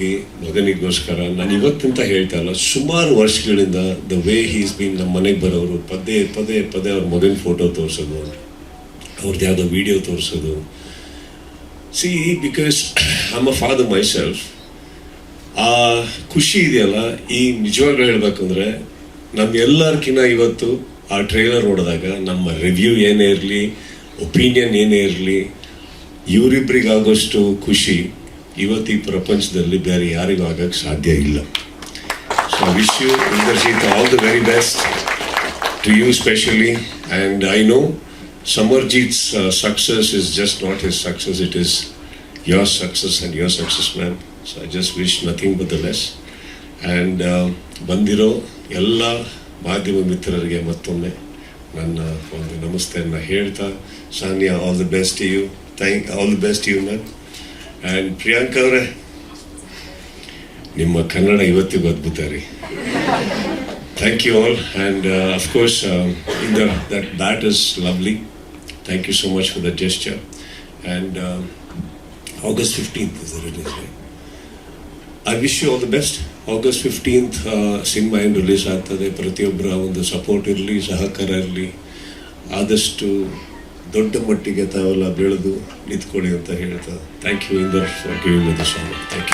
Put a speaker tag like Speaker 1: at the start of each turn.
Speaker 1: ಹೋಗಿ ಮಗನಿಗೋಸ್ಕರ ನಾನು ಇವತ್ತಂತ ಹೇಳ್ತಾ ಇಲ್ಲ. ಸುಮಾರು ವರ್ಷಗಳಿಂದ ದ ವೇ ಹೀಸ್ ಬೀನ್ ನಮ್ಮ ಮನೆಗೆ ಬರೋರು, ಪದೇ ಪದೇ ಪದೇ ಅವ್ರ ಮಗನ ಫೋಟೋ ತೋರಿಸೋದು ಅವ್ರದ್ದು ಯಾವುದೋ ವಿಡಿಯೋ ತೋರಿಸೋದು. See because I'm a father myself ಆ ಖುಷಿ ಇದೆಯಲ್ಲ, ಈ ನಿಜವಾಗ್ಲೂ ಹೇಳ್ಬೇಕಂದ್ರೆ ನಮ್ಗೆಲ್ಲರ್ಕಿನ್ನ ಇವತ್ತು ಆ ಟ್ರೈಲರ್ ನೋಡಿದಾಗ ನಮ್ಮ ರಿವ್ಯೂ ಏನೇ ಇರಲಿ ಒಪಿನಿಯನ್ ಏನೇ ಇರಲಿ ಇವರಿಬ್ಬರಿಗಾಗೋಷ್ಟು ಖುಷಿ. ಇವತ್ತು ಈ ಪ್ರಪಂಚದಲ್ಲಿ ಬೇರೆ ಯಾರಿಗೂ ಆಗಕ್ಕೆ ಸಾಧ್ಯ ಇಲ್ಲ. So I wish you Inderjit all the very best to you specially and I know Samarjit success is just not his success it is your success and your success man so I just wish nothing but the best and ಬಂದಿರೋ ಎಲ್ಲ ಮಾಧ್ಯಮ ಮಿತ್ರರಿಗೆ ಮತ್ತೊಮ್ಮೆ ನನ್ನ ಒಂದು ನಮಸ್ತೆಯನ್ನು ಹೇಳ್ತಾ Sania all the best you thank all the best you man and Priyank ಅವರೇ ನಿಮ್ಮ ಕನ್ನಡ ಇವತ್ತಿಗೂ ಅದ್ಭುತ ರೀ Thank you all, and uh, of course, um, in the, that bat is lovely. Thank you so much for the gesture. And um, August 15th is the release, right? I wish you all the best. August fifteenth cinema ಏನು release ಆಗ್ತದೆ ಪ್ರತಿಯೊಬ್ಬರ ಒಂದು support ಇರಲಿ ಸಹಕಾರ ಇರಲಿ ಆದಷ್ಟು ದೊಡ್ಡ ಮಟ್ಟಿಗೆ ತಾವೆಲ್ಲ ಬೆಳೆದು ನಿಂತ್ಕೊಳ್ಳಿ ಅಂತ ಹೇಳ್ತಾ thank you Inder for giving the thank you